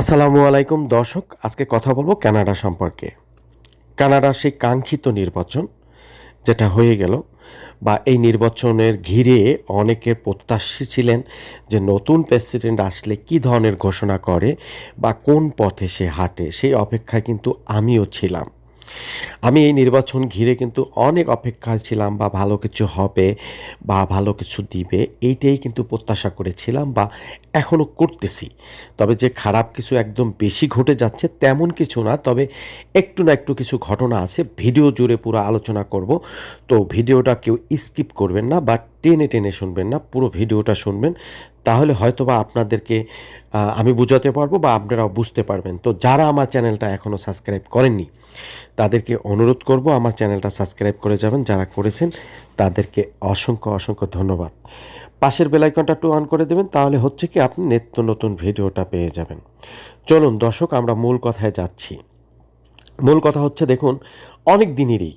আসসালামু আলাইকুম, দর্শক। আজকে কথা বলব কানাডা সম্পর্কে। কানাডা সেই কাঙ্ক্ষিত নির্বাচন, যেটা হয়ে গেল, বা এই নির্বাচনের ঘিরে অনেকের প্রত্যাশী ছিলেন যে নতুন প্রেসিডেন্ট আসলে কি ধরনের ঘোষণা করে বা কোন পথে সে হাঁটে, সেই অপেক্ষায় কিন্তু আমিও ছিলাম। আমি এই নির্বাচন ঘিরে কিন্তু অনেক অপেক্ষায় ছিলাম বা ভালো কিছু হবে বা ভালো কিছু দিবে, এইটাই কিন্তু প্রত্যাশা করেছিলাম বা এখনও করতেছি। তবে যে খারাপ কিছু একদম বেশি ঘটে যাচ্ছে তেমন কিছু না, তবে একটু না একটু কিছু ঘটনা আছে, ভিডিও জুড়ে পুরো আলোচনা করব। তো ভিডিওটা কেউ স্কিপ করবেন না বা টেনে টেনে শুনবেন না, পুরো ভিডিওটা শুনবেন। তাহলে হয়তো বা আপনাদেরকে আমি বুঝাতে পারব বা আপনারাও বুঝতে পারবেন। তো যারা আমার চ্যানেলটা এখনও সাবস্ক্রাইব করেননি, তাদেরকে অনুরোধ করব আমার চ্যানেলটা সাবস্ক্রাইব করে যাবেন। যারা করেছেন, তাদেরকে অসংখ্য অসংখ্য ধন্যবাদ। পাশের বেলাইকনটা টু অন করে দেবেন, তাহলে হচ্ছে কি আপনি নিত্য নতুন ভিডিওটা পেয়ে যাবেন। চলুন দর্শক, আমরা মূল কথায় যাচ্ছি। মূল কথা হচ্ছে, দেখুন, অনেক দিনেরই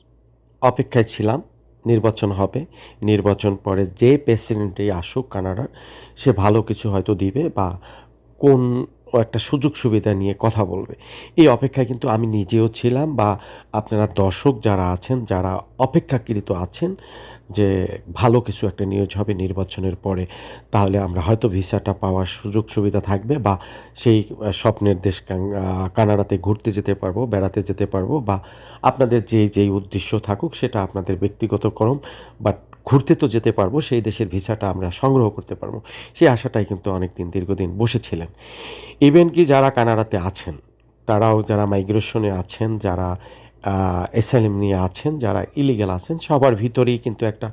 অপেক্ষায় ছিলাম। নির্বাচন হবে। নির্বাচন পরে যে প্রেসিডেন্টই আসুক কানাডার, সে ভালো কিছু হয়তো দিবে বা কোন একটা সুযোগ সুবিধা নিয়ে কথা বলবে। এই অপেক্ষায় কিন্তু আমি নিজেও ছিলাম বা আপনারা দর্শক যারা আছেন, যারা অপেক্ষাকৃত আছেন যে ভালো কিছু একটা নিউজ হবে নির্বাচনের পরে, তাহলে আমরা হয়তো ভিসাটা পাওয়ার সুযোগ সুবিধা থাকবে বা সেই স্বপ্নের দেশ কানাডাতে ঘুরতে যেতে পারব, বেড়াতে যেতে পারব বা আপনাদের যে যেই উদ্দেশ্য থাকুক সেটা আপনাদের ব্যক্তিগত করম, বাট ঘুরতে তো যেতে পারব, সেই দেশের ভিসাটা আমরা সংগ্রহ করতে পারব। সেই আশাটাই কিন্তু অনেক দিন দীর্ঘদিন বসেছিলেন ইভেন কি যারা কানাডাতে আছেন, তারাও যারা মাইগ্রেশনে আছেন, যারা এসএলএম নিয়ে আছেন, যারা ইলিগাল আছেন, সবার ভিতরেই কিন্তু একটা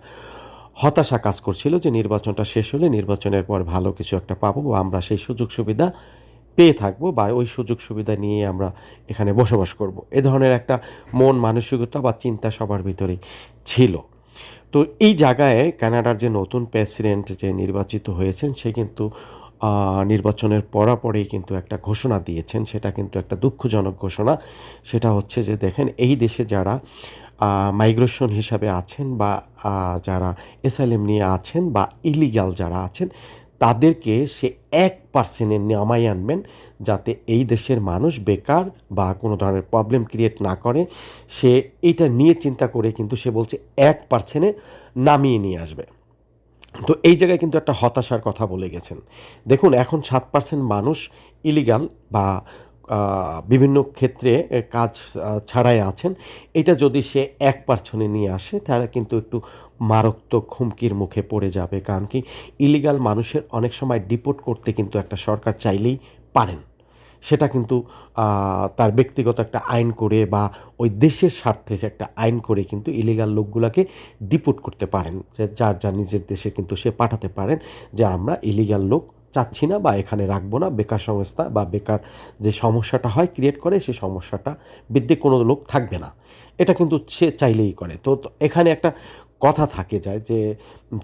হতাশা কাজ করছিল যে নির্বাচনটা শেষ হলে নির্বাচনের পর ভালো কিছু একটা পাবো বা আমরা সেই সুযোগ সুবিধা পেয়ে থাকব বা ওই সুযোগ সুবিধা নিয়ে আমরা এখানে বসবাস করব। এ ধরনের একটা মন মানসিকতা বা চিন্তা সবার ভিতরেই ছিল। তো এই জায়গায় কানাডার যে নতুন প্রেসিডেন্ট যে নির্বাচিত হয়েছেন, সে কিন্তু নির্বাচনের পরাপরেই কিন্তু একটা ঘোষণা দিয়েছেন, সেটা কিন্তু একটা দুঃখজনক ঘোষণা। সেটা হচ্ছে যে, দেখেন, এই দেশে যারা মাইগ্রেশন হিসাবে আছেন বা যারা এসআইএম নিয়ে আছেন বা ইলিগাল যারা আছেন, তাদেরকে সে এক পার্সেন্টের নামাই আনবেন, যাতে এই দেশের মানুষ বেকার বা কোনো ধরনের প্রবলেম ক্রিয়েট না করে। সে এটা নিয়ে চিন্তা করে কিন্তু সে বলছে এক পার্সেন্টে নামিয়ে নিয়ে আসবে। তো এই জায়গায় কিন্তু একটা হতাশার কথা বলে গেছেন। দেখুন, এখন সাত পার্সেন্ট মানুষ ইলিগাল বা বিভিন্ন ক্ষেত্রে কাজ ছাড়াই আছেন। এটা যদি সে এক পার্সেন্টে নিয়ে আসে, তাহলে কিন্তু একটু মারাত্মক হুমকির মুখে পড়ে যাবে। কারণ কি ইলিগাল মানুষের অনেক সময় ডিপোর্ট করতে কিন্তু একটা সরকার চাইলেই পারেন। সেটা কিন্তু তার ব্যক্তিগত একটা আইন করে বা ওই দেশের স্বার্থে সে একটা আইন করে কিন্তু ইলিগাল লোকগুলোকে ডিপোর্ট করতে পারেন। যে যার যার নিজের দেশে কিন্তু সে পাঠাতে পারেন যে আমরা ইলিগাল লোক চাচ্ছি না বা এখানে রাখব না, বেকার সংস্থা বা বেকার যে সমস্যাটা হয় ক্রিয়েট করে সেই সমস্যাটা বৃদ্ধি কোনো লোক থাকবে না। এটা কিন্তু সে চাইলেই করে। তো এখানে একটা কথা থাকে যায় যে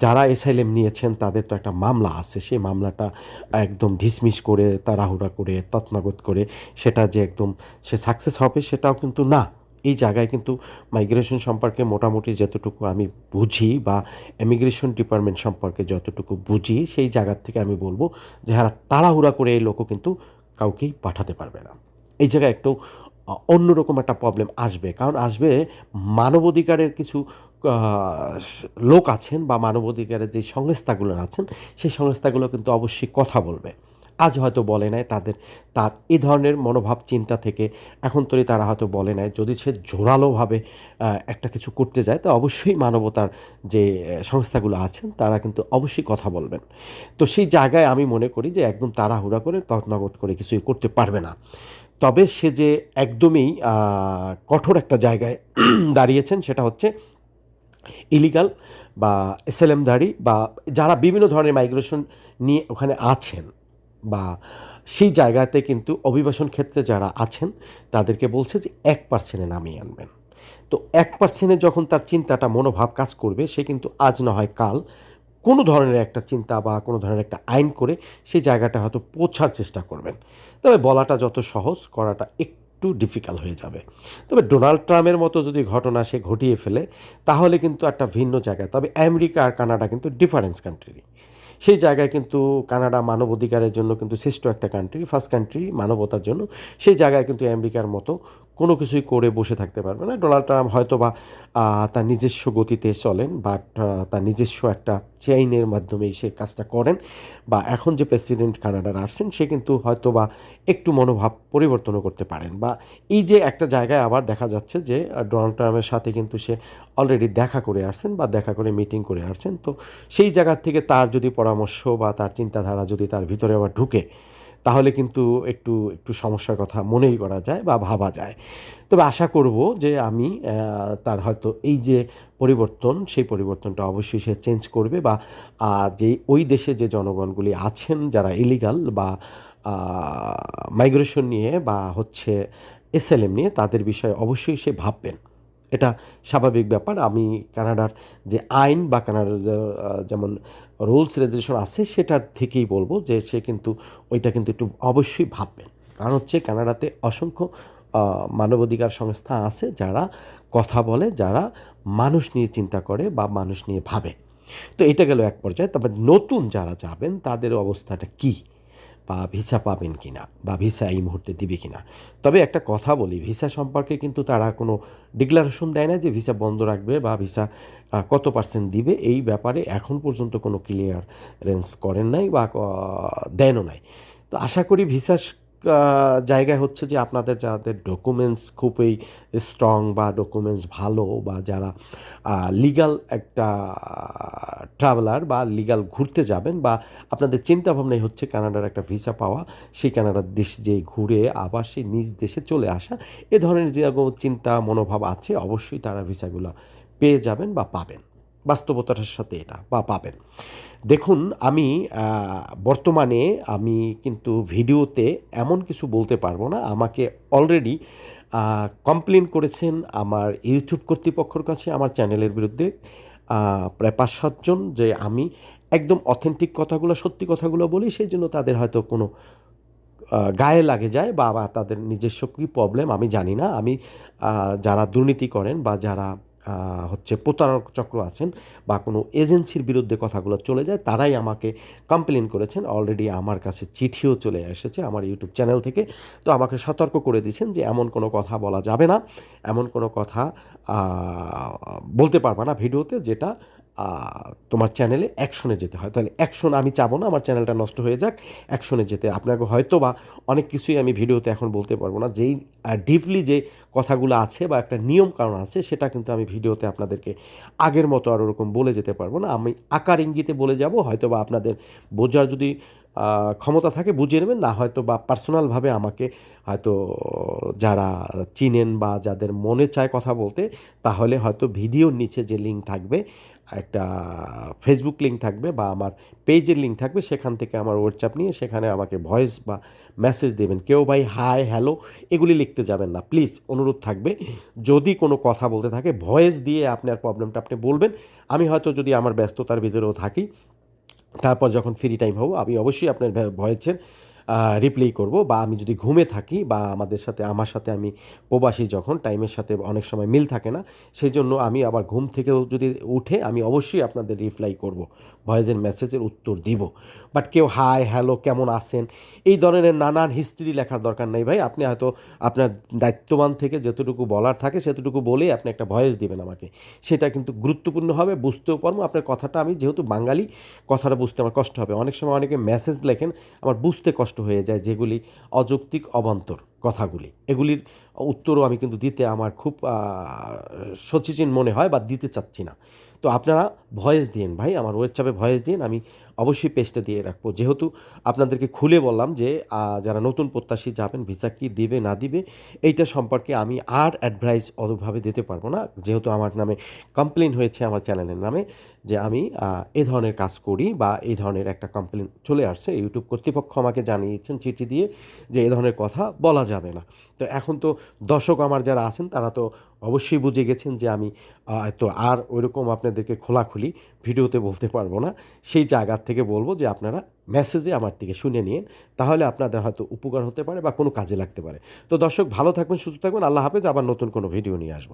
যারা এসআইএম নিয়েছেন তাদের তো একটা মামলা আছে। সেই মামলাটা একদম ঢিসমিস করে, তাড়াহুড়া করে, তৎনাগত করে সেটা যে একদম সে সাকসেস হবে সেটাও কিন্তু না। এই জায়গায় কিন্তু মাইগ্রেশন সম্পর্কে মোটামুটি যতটুকু আমি বুঝি বা ইমিগ্রেশন ডিপার্টমেন্ট সম্পর্কে যতটুকু বুঝি, সেই জায়গার থেকে আমি বলব যে হ্যাঁ তাড়াহুড়া করে এই লোকও কিন্তু কাউকেই পাঠাতে পারবে না। এই জায়গায় একটু অন্যরকম একটা প্রবলেম আসবে। কারণ আসবে মানবাধিকারের কিছু লোক আছেন বা মানবাধিকারের যে সংস্থাগুলো আছেন, সেই সংস্থাগুলো কিন্তু অবশ্যই কথা বলবে। আজ হয়তো বলে নাই তাদের, তার এই ধরনের মনোভাব, চিন্তা থেকে এখন তৈরি তারা হয়তো বলে নাই। যদি সে জোরালোভাবে একটা কিছু করতে যায়, তো অবশ্যই মানবতার যে সংস্থাগুলো আছেন, তারা কিন্তু অবশ্যই কথা বলবেন। তো সেই জায়গায় আমি মনে করি যে, একদম তাড়াহুড়া করে, তৎনগত করে কিছুই করতে পারবে না। তবে সে যে একদমই কঠোর একটা জায়গায় দাঁড়িয়েছেন, সেটা হচ্ছে ইলিগাল বা এসএলএমধারী বা যারা বিভিন্ন ধরনের মাইগ্রেশন নিয়ে ওখানে আছেন বা সেই জায়গাতে কিন্তু অভিবাসন ক্ষেত্রে যারা আছেন, তাদেরকে বলছে যে এক পার্সেন্টে নামিয়ে আনবেন। তো এক পার্সেন্টে যখন তার চিন্তাটা, মনোভাব কাজ করবে, সে কিন্তু আজ না হয় কাল কোনো ধরনের একটা চিন্তা বা কোনো ধরনের একটা আইন করে সেই জায়গাটা হয়তো পৌঁছার চেষ্টা করবেন। তবে বলাটা যত সহজ, করাটা একটু ডিফিকাল্ট হয়ে যাবে। তবে ডোনাল্ড ট্রাম্পের মতো যদি ঘটনা সে ঘটিয়ে ফেলে, তাহলে কিন্তু একটা ভিন্ন জায়গায়, তবে আমেরিকা আর কানাডা কিন্তু ডিফারেন্স কান্ট্রি সেই জায়গায় কিন্তু কানাডা মানবাধিকারের জন্য কিন্তু শ্রেষ্ঠ একটা কান্ট্রি ফার্স্ট কান্ট্রি মানবতার জন্য। সেই জায়গায় কিন্তু আমেরিকার মতো কোনো কিছুই করে বসে থাকতে পারবে না। ডোনাল্ড ট্রাম্প হয়তো বা তার নিজস্ব গতিতে চলেন, বাট তার নিজস্ব একটা চেইনের মাধ্যমেই সে কাজটা করেন বা এখন যে প্রেসিডেন্ট কানাডার আসছেন, সে কিন্তু হয়তো বা একটু মনোভাব পরিবর্তনও করতে পারেন। বা এই যে একটা জায়গায় আবার দেখা যাচ্ছে যে ডোনাল্ড ট্রাম্পের সাথে কিন্তু সে অলরেডি দেখা করে আসছেন বা দেখা করে মিটিং করে আসছেন। তো সেই জায়গার থেকে তার যদি পরামর্শ বা তার চিন্তাধারা যদি তার ভিতরে আবার ঢুকে তাহলে কিন্তু একটু একটু সমস্যার কথা মনেই করা যায় বা ভাবা যায়। তবে আশা করব যে আমি তার হয়তো এই যে পরিবর্তন, সেই পরিবর্তনটা অবশ্যই সে চেঞ্জ করবে বা যে ওই দেশে যে জনগণগুলি আছেন যারা ইলিগাল বা মাইগ্রেশন নিয়ে বা হচ্ছে এসএলএম নিয়ে তাদের বিষয়ে অবশ্যই সে ভাববেন। এটা স্বাভাবিক ব্যাপার। আমি কানাডার যে আইন বা কানাডার যেমন রুলস রেজুলেশন আছে সেটার থেকেই বলব যে সে কিন্তু ওইটা কিন্তু একটু অবশ্যই ভাববেন। কারণ হচ্ছে কানাডাতে অসংখ্য মানবাধিকার সংস্থা আছে যারা কথা বলে, যারা মানুষ নিয়ে চিন্তা করে বা মানুষ নিয়ে ভাবে। তো এটা গেল এক পর্যায়ে। তারপর নতুন যারা যাবেন তাদের অবস্থাটা কী? বা ভিসা পাবেন কি না বা ভিসা এই মুহূর্তে দিবে কি না তবে একটা কথা বলি, ভিসা সম্পর্কে কিন্তু তারা কোনো ডিক্লারেশন দেয় না যে ভিসা বন্ধ রাখবে বা ভিসা কত পার্সেন্ট দিবে। এই ব্যাপারে এখন পর্যন্ত কোনো ক্লিয়ারেন্স করেন নাই বা দেনও নাই। তো আশা করি ভিসা জায়গায় হচ্ছে যে আপনাদের যাদের ডকুমেন্টস খুবই স্ট্রং বা ডকুমেন্টস ভালো বা যারা লিগাল একটা ট্রাভেলার বা লিগাল ঘুরতে যাবেন বা আপনাদের চিন্তা ভাবনাই হচ্ছে কানাডার একটা ভিসা পাওয়া, সেই কানাডার দেশ যে ঘুরে আবার সেই নিজ দেশে চলে আসা, এ ধরনের যে চিন্তা মনোভাব আছে, অবশ্যই তারা ভিসাগুলো পেয়ে যাবেন বা পাবেন। বাস্তবতার সাথে এটা বা পাবেন। দেখুন, আমি বর্তমানে আমি কিন্তু ভিডিওতে এমন কিছু বলতে পারব না। আমাকে অলরেডি কমপ্লেন করেছেন আমার ইউটিউব কর্তৃপক্ষের কাছে, আমার চ্যানেলের বিরুদ্ধে প্রায় পাঁচ সাতজন যে আমি একদম অথেন্টিক কথাগুলো, সত্যি কথাগুলো বলি, সেই জন্য তাদের হয়তো কোনো গায়ে লাগে যায় বা তাদের নিজস্ব কী প্রবলেম আমি জানি না। আমি যারা দুর্নীতি করেন বা যারা হচ্ছে প্রতারক চক্র আছেন বা কোনো এজেন্সির বিরুদ্ধে কথাগুলো চলে যায়, তারাই আমাকে কমপ্লেন করেছেন। অলরেডি আমার কাছে চিঠিও চলে এসেছে আমার ইউটিউব চ্যানেল থেকে। তো আমাকে সতর্ক করে দিয়েছেন যে এমন কোনো কথা বলা যাবে না, এমন কোনো কথা বলতে পারবা না ভিডিওতে যেটা তোমার চ্যানেলে অ্যাকশনে যেতে হয়। তাহলে অ্যাকশন আমি চাবো না, আমার চ্যানেলটা নষ্ট হয়ে যাক অ্যাকশনে যেতে। আপনাকে হয়তো বা অনেক কিছুই আমি ভিডিওতে এখন বলতে পারব না। যেই ডিপলি যে কথাগুলো আছে বা একটা নিয়ম কারণ আছে, সেটা কিন্তু আমি ভিডিওতে আপনাদেরকে আগের মতো আর ওরকম বলে যেতে পারব না। আমি আকার ইঙ্গিতে বলে যাব হয়তো বা আপনাদের বোঝার যদি ক্ষমতা থাকে, বুঝিয়ে নেবেন। না, হয়তো বা পার্সোনালভাবে আমাকে হয়তো যারা চিনেন বা যাদের মনে চায় কথা বলতে, তাহলে হয়তো ভিডিওর নিচে যে লিঙ্ক থাকবে, একটা ফেসবুক লিঙ্ক থাকবে বা আমার পেজের লিঙ্ক থাকবে, সেখান থেকে আমার হোয়াটসঅ্যাপ নিয়ে সেখানে আমাকে ভয়েস বা মেসেজ দেবেন। কেউ ভাই হাই হ্যালো এগুলি লিখতে যাবেন না। প্লিজ অনুরোধ থাকবে। যদি কোনো কথা বলতে থাকে ভয়েস দিয়ে আপনার প্রবলেমটা আপনি বলবেন। আমি হয়তো যদি আমার ব্যস্ততার ভিতরেও থাকি তারপর যখন ফ্রি টাইম হব আমি অবশ্যই আপনার ভয়েসের রিপ্লাই করব বা আমি যদি ঘুমে থাকি বা আমাদের সাথে, আমার সাথে আমি প্রবাসী যখন টাইমের সাথে অনেক সময় মিল থাকে না সেই জন্য আমি আবার ঘুম থেকেও যদি উঠে, আমি অবশ্যই আপনাদের রিপ্লাই করব। ভয়েসের মেসেজের উত্তর দিব। বাট কেউ হাই হ্যালো কেমন আছেন? এই ধরনের নানান হিস্ট্রি লেখার দরকার নেই ভাই। আপনি হয়তো আপনার দায়িত্ববান থেকে যতটুকু বলার থাকে, সেতটুকু বলেই আপনি একটা ভয়েস দিবেন আমাকে। সেটা কিন্তু গুরুত্বপূর্ণ হবে, বুঝতেও পারব। আপনার কথাটা আমি যেহেতু বাঙালি, কথাটা বুঝতে আমার কষ্ট হবে। অনেক সময় অনেকে মেসেজ লেখেন, আমার বুঝতে কষ্ট হয়ে যায় যেগুলি অযৌক্তিক অবান্তর কথাগুলি। এগুলির উত্তরও আমি কিন্তু দিতে আমার খুব আহ, সচেতন মনে হয় বা দিতে চাচ্ছি না। তো আপনারা ভয়েস দিন ভাই আমার হোয়াটসঅ্যাপে ভয়েস দিন আমি অবশ্যই পেজটা দিয়ে রাখব। যেহেতু আপনাদেরকে খুলে বললাম যে যারা নতুন প্রত্যাশী যাবেন ভিসা কি দিবে না দিবে এইটা সম্পর্কে আমি আর অ্যাডভাইস অতভাবে দিতে পারব না। যেহেতু আমার নামে কমপ্লেন হয়েছে আমার চ্যানেলের নামে যে আমি এ ধরনের কাজ করি বা এই ধরনের একটা কমপ্লেন চলে আসছে ইউটিউব কর্তৃপক্ষ আমাকে জানিয়েছেন চিঠি দিয়ে যে এ ধরনের কথা বলা যাবে না। তো এখন তো দর্শক আমার যারা আছেন, তারা তো অবশ্যই বুঝে গেছেন যে আমি তো আর ওইরকম আপনাদেরকে খোলাখুলি ভিডিওতে বলতে পারব না। সেই জায়গার থেকে বলব যে আপনারা মেসেজে আমার থেকে শুনে নিন, তাহলে আপনাদের হয়তো উপকার হতে পারে বা কোনো কাজে লাগতে পারে। তো দর্শক ভালো থাকবেন, সুস্থ থাকবেন, আল্লাহ হাফেজ, আবার নতুন কোনো ভিডিও নিয়ে আসব।